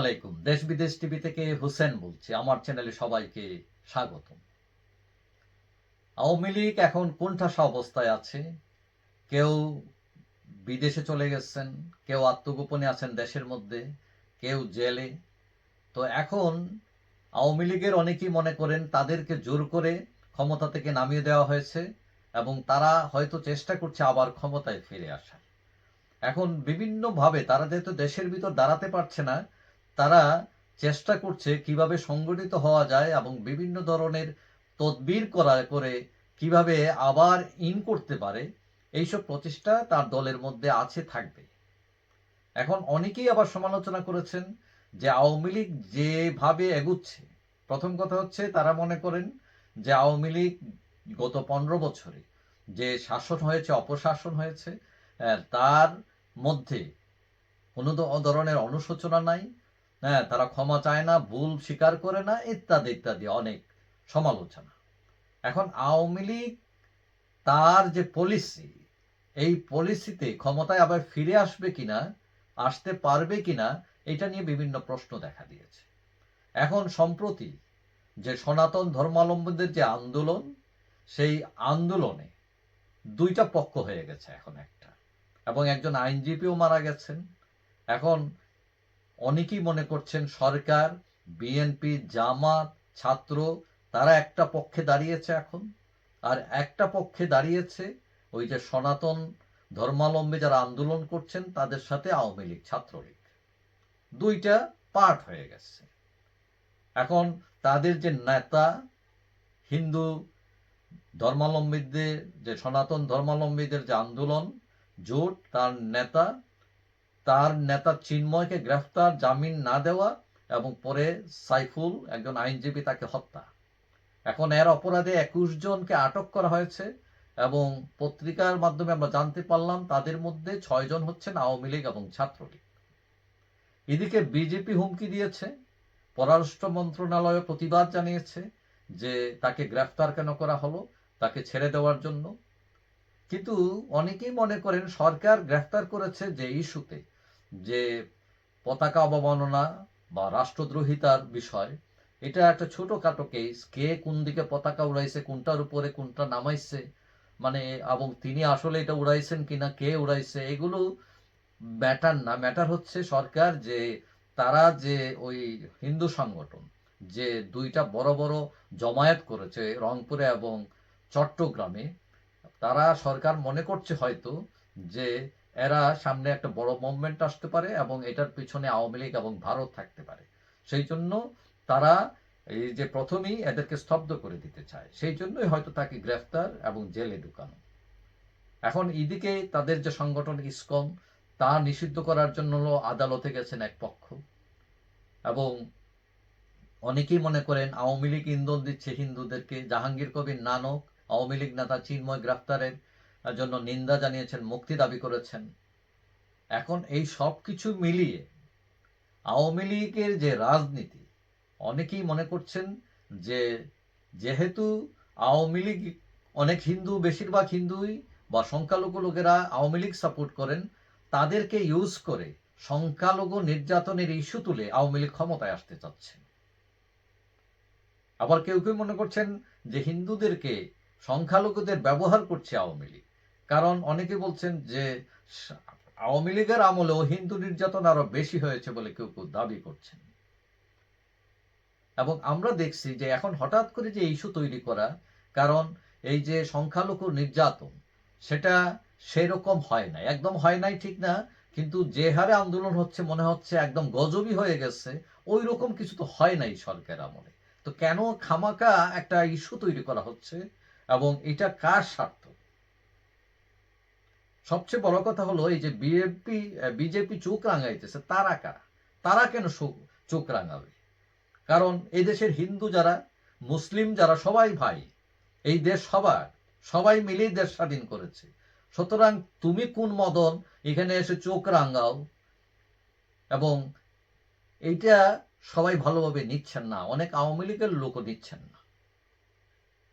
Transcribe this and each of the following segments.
আলাইকুম। দেশ বিদেশ টিভি থেকে হোসেন বলছি। আমার চ্যানেলে সবাইকে স্বাগতম। আওয়ামী লীগ এখন অবস্থায় আছে। কেউ বিদেশে চলে গেছেন, কেউ আত্মগোপনে আছেন দেশের মধ্যে, কেউ জেলে। তো এখন আওয়ামী লীগের অনেকেই মনে করেন তাদেরকে জোর করে ক্ষমতা থেকে নামিয়ে দেওয়া হয়েছে এবং তারা হয়তো চেষ্টা করছে আবার ক্ষমতায় ফিরে আসার। এখন বিভিন্নভাবে তারা যেহেতু দেশের ভিতর দাঁড়াতে পারছে না তারা চেষ্টা করছে কীভাবে সংগঠিত হওয়া যায় এবং বিভিন্ন ধরনের তদবির করা করে কীভাবে আবার ইন করতে পারে, এইসব প্রচেষ্টা তার দলের মধ্যে আছে, থাকবে। এখন অনেকেই আবার সমালোচনা করেছেন যে আওয়ামী লীগ যেভাবে এগুচ্ছে, প্রথম কথা হচ্ছে তারা মনে করেন যে আওয়ামী লীগ গত পনেরো বছরে যে শাসন হয়েছে, অপশাসন হয়েছে তার মধ্যে কোনো ধরনের অনুশোচনা নাই হ্যাঁ তারা ক্ষমা চায় না, ভুল স্বীকার করে না, ইত্যাদি ইত্যাদি, অনেক সমালোচনা। এখন আওয়ামী লীগ তার যে পলিসি এই পলিসিতে ক্ষমতায় আবার ফিরে আসবে কিনা, আসতে পারবে কিনা, এটা নিয়ে বিভিন্ন প্রশ্ন দেখা দিয়েছে। এখন সম্প্রতি যে সনাতন ধর্মাবলম্বীদের যে আন্দোলন, সেই আন্দোলনে দুইটা পক্ষ হয়ে গেছে এখন একটা। এবং একজন আইনজীবীও মারা গেছেন। এখন অনেকেই মনে করছেন সরকার বিএনপি জামাত, ছাত্র, তারা একটা পক্ষে দাঁড়িয়েছে এখন। আর একটা পক্ষে দাঁড়িয়েছে ওই যে সনাতন ধর্মালম্বী যারা আন্দোলন করছেন, তাদের সাথে আওয়ামী লীগ, ছাত্রলীগ। দুইটা পার্ট হয়ে গেছে। এখন তাদের যে নেতা, হিন্দু ধর্মাবলম্বীদের, যে সনাতন ধর্মাবলম্বীদের যে আন্দোলন, জোট, তার নেতা তার নেতা চিন্ময়কে গ্রেফতার, জামিন না দেওয়া এবং পরে সাইফুল একজন আইনজীবী তাকে হত্যা। এখন এর অপরাধে একুশ জনকে আটক করা হয়েছে এবং পত্রিকার মাধ্যমে আমরা জানতে পারলাম তাদের মধ্যে ছয় জন হচ্ছেন আওয়ামী লীগ এবং ছাত্রলীগ। এদিকে বিজেপি হুমকি দিয়েছে, পররাষ্ট্র মন্ত্রণালয় প্রতিবাদ জানিয়েছে যে তাকে গ্রেফতার কেন করা হলো, তাকে ছেড়ে দেওয়ার জন্য। কিন্তু অনেকেই মনে করেন সরকার গ্রেফতার করেছে যে ইস্যুতে। যে পতাকা অবমাননা বা রাষ্ট্রদ্রোহিতার বিষয়, এটা একটা ছোটখাটো কেস কে কোন দিকে পতাকা উড়াইছে, কোনটার উপরে কোনটা নামাইছে মানে এবং তিনি আসলে এটা উড়াইছেন কিনা, কে উড়াইছে, এগুলো ম্যাটার না। ম্যাটার হচ্ছে সরকার যে তারা যে ওই হিন্দু সংগঠন, যে দুইটা বড় বড় জমায়েত করেছে রংপুরে এবং চট্টগ্রামে, তারা সরকার মনে করছে হয়তো যে এরা সামনে একটা বড় মুভমেন্ট আসতে পারে এবং এটার পিছনে আওয়ামী লীগ এবং ভারত থাকতে পারে। সেই জন্য তারা এই যে প্রথমেই এদেরকে স্তব্ধ করে দিতে চায়, সেই জন্যই হয়তো তাকে গ্রেফতার এবং জেলে ঢুকানো। এখন এদিকে তাদের যে সংগঠন ইসকম তা নিষিদ্ধ করার জন্য আদালতে গেছেন এক পক্ষ। এবং অনেকেই মনে করেন আওয়ামী লীগ ইন্ধন দিচ্ছে হিন্দুদেরকে। জাহাঙ্গীর কবির নানক, আওয়ামী লীগ নেতা চিন্ময় গ্রেফতারের জন্য নিন্দা জানিয়েছেন, মুক্তি দাবি করেছেন। এখন এই সব কিছু মিলিয়ে আওয়ামী লীগের যে রাজনীতি, অনেকেই মনে করছেন যে যেহেতু আওয়ামী লীগ অনেক হিন্দু, বেশিরভাগ হিন্দুই বা সংখ্যালঘু লোকেরা আওয়ামী লীগ সাপোর্ট করেন, তাদেরকে ইউজ করে সংখ্যালঘু নির্যাতনের ইস্যু তুলে আওয়ামী লীগ ক্ষমতায় আসতে চাচ্ছেন। আবার কেউ কেউ মনে করছেন যে হিন্দুদেরকে সংখ্যালঘুদের ব্যবহার করছে আওয়ামী লীগ। কারণ অনেকে বলছেন যে আওয়ামী লীগের আমলেও হিন্দু নির্যাতন আরও বেশি হয়েছে বলে কেউ কেউ দাবি করছেন। এবং আমরা দেখছি যে এখন হঠাৎ করে যে ইস্যু তৈরি করা, কারণ এই যে সংখ্যালঘু নির্যাতন, সেটা সেরকম হয় নাই। একদম হয় নাই ঠিক না, কিন্তু যে হারে আন্দোলন হচ্ছে, মনে হচ্ছে একদম গজবই হয়ে গেছে ওই রকম কিছু তো হয় নাই সরকার আমলে। তো কেন খামাকা একটা ইস্যু তৈরি করা হচ্ছে, এবং এটা কার স্বার্থ? সবচেয়ে বড় কথা হলো এই যে বিএনপি বিজেপি চোখ রাঙাইতেছে, তারা কারা? তারা কেন চোখ রাঙাবে? কারণ এই দেশের হিন্দু যারা, মুসলিম যারা, সবাই ভাই, এই দেশ সবার, সবাই মিলেই দেশ স্বাধীন করেছে। সুতরাং তুমি কোন মদন এখানে এসে চোখ রাঙাও? এবং এইটা সবাই ভালোভাবে নিচ্ছেন না, অনেক আওয়ামী লীগের লোকও নিচ্ছেন না।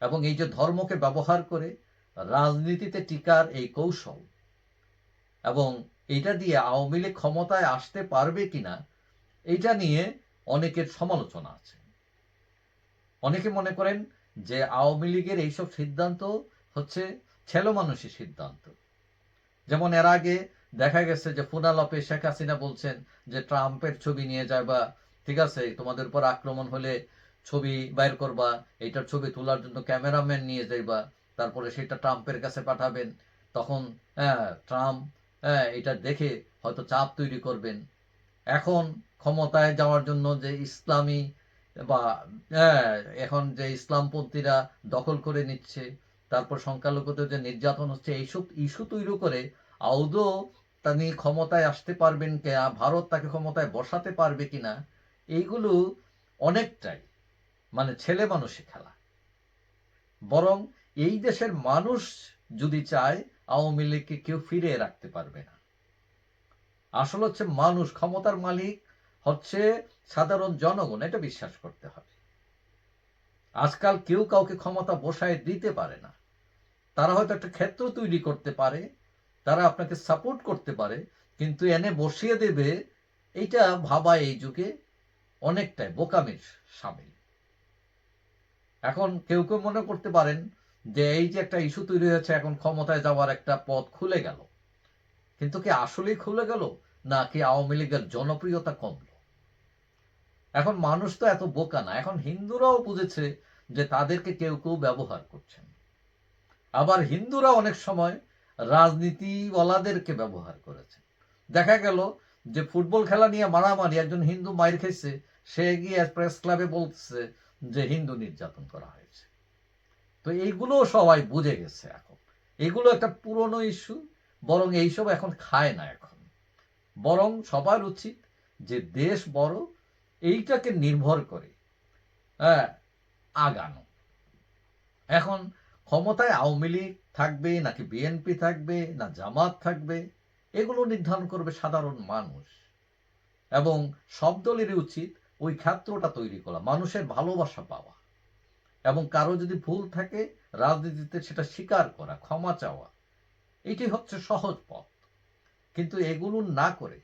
এবং এই যে ধর্মকে ব্যবহার করে রাজনীতিতে টিকার এই কৌশল এবং এটা দিয়ে আওয়ামী লীগ ক্ষমতায় আসতে পারবে কিনা, এইটা নিয়ে অনেকের সমালোচনা আছে। অনেকে মনে করেন যে আওয়ামী লীগের এইসব সিদ্ধান্ত হচ্ছে ছেলে মানুষের সিদ্ধান্ত। যেমন এর আগে দেখা গেছে যে ফুনালপে শেখ হাসিনা বলছেন যে ট্রাম্পের ছবি নিয়ে যাবা, ঠিক আছে, তোমাদের উপর আক্রমণ হলে ছবি বাইর করবা, এইটার ছবি তোলার জন্য ক্যামেরাম্যান নিয়ে যাইবা, তারপরে সেটা ট্রাম্পের কাছে পাঠাবেন, তখন হ্যাঁ ট্রাম্প হ্যাঁ এটা দেখে হয়তো চাপ তৈরি করবেন। এখন ক্ষমতায় যাওয়ার জন্য যে ইসলামী বা হ্যাঁ, এখন যে ইসলামপন্থীরা দখল করে নিচ্ছে তারপর সংখ্যালঘুদের যে নির্যাতন হচ্ছে এইসব ইস্যু তৈরি করে আদৌ তিনি ক্ষমতায় আসতে পারবেন কিনা ভারত তাকে ক্ষমতায় বসাতে পারবে কিনা এইগুলো অনেকটাই মানে ছেলে মানুষে খেলা। বরং এই দেশের মানুষ যদি চায় আওয়ামী লীগকে কেউ ফিরিয়ে রাখতে পারবে না। আসলে হচ্ছে মানুষ, ক্ষমতার মালিক হচ্ছে সাধারণ জনগণ, এটা বিশ্বাস করতে হবে। আজকাল কেউ কাউকে ক্ষমতা বসায় দিতে পারে না। তারা হয়তো একটা ক্ষেত্র তৈরি করতে পারে, তারা আপনাকে সাপোর্ট করতে পারে, কিন্তু এনে বসিয়ে দেবে, এইটা ভাবা এই যুগে অনেকটাই বোকামির সামিল। এখন কেউ কেউ মনে করতে পারেন যে এই যে একটা ইস্যু তৈরি হয়েছে, এখন ক্ষমতায় যাওয়ার একটা পথ খুলে গেল। কিন্তু কি আসলেই খুলে গেল? নাকি আওয়ামী লীগের জনপ্রিয়তা কমলো? এখন মানুষ তো এত বোকা না, এখন হিন্দুরাও বুঝেছে যে তাদেরকে কেউ কেউ ব্যবহার করছেন। আবার হিন্দুরা অনেক সময় রাজনীতিওয়ালাদেরকে ব্যবহার করেছে। দেখা গেল যে ফুটবল খেলা নিয়ে মারামারি, একজন হিন্দু মায়ের খেয়েছে, সে গিয়ে প্রেস ক্লাবে বলছে যে হিন্দু নির্যাতন করা হয়েছে। তো এইগুলো সবাই বুঝে গেছে এখন। এগুলো একটা পুরনো ইস্যু বরং এইসব এখন খায় না এখন। বরং সবার উচিত যে দেশ বড়, এইটাকে নির্ভর করে হ্যাঁ আগানো। এখন ক্ষমতায় আওয়ামী লীগ থাকবে, নাকি বিএনপি থাকবে, না জামাত থাকবে, এগুলো নির্ধারণ করবে সাধারণ মানুষ। এবং সব দলেরই উচিত ওই ক্ষেত্রটা তৈরি করা, মানুষের ভালোবাসা পাওয়া। এবং কারও যদি ভুল থাকে রাজনীতিতে সেটা স্বীকার করা, ক্ষমা চাওয়া এটি হচ্ছে সহজ পথ। কিন্তু এগুলো না করে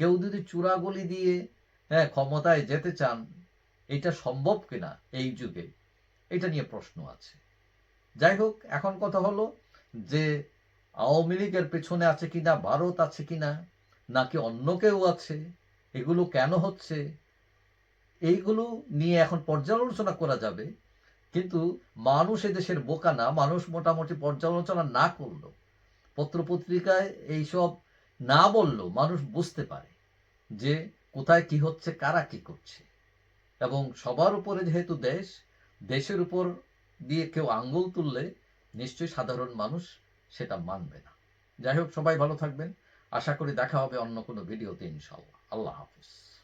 কেউ যদি চূড়াগুলি দিয়ে হ্যাঁ ক্ষমতায় যেতে চান, এটা সম্ভব কিনা এই যুগে, এটা নিয়ে প্রশ্ন আছে। যাই হোক, এখন কথা হলো যে আওয়ামী লীগের পেছনে আছে কিনা, ভারত আছে কিনা, নাকি অন্য কেউ আছে, এগুলো কেন হচ্ছে, এইগুলো নিয়ে এখন পর্যালোচনা করা যাবে। কিন্তু মানুষ দেশের বোকা না, মানুষ মোটামুটি পর্যালোচনা না করল পত্রপত্রিকায় এইসব না বললেও মানুষ বুঝতে পারে যে কোথায় কি হচ্ছে, কারা কি করছে। এবং সবার উপরে যেহেতু দেশ, দেশের উপর দিয়ে কেউ আঙ্গুল তুললে নিশ্চয়ই সাধারণ মানুষ সেটা মানবে না। যাই হোক, সবাই ভালো থাকবেন। আশা করি দেখা হবে অন্য কোনো ভিডিওতে ইনশাল্লাহ আল্লাহ হাফিজ।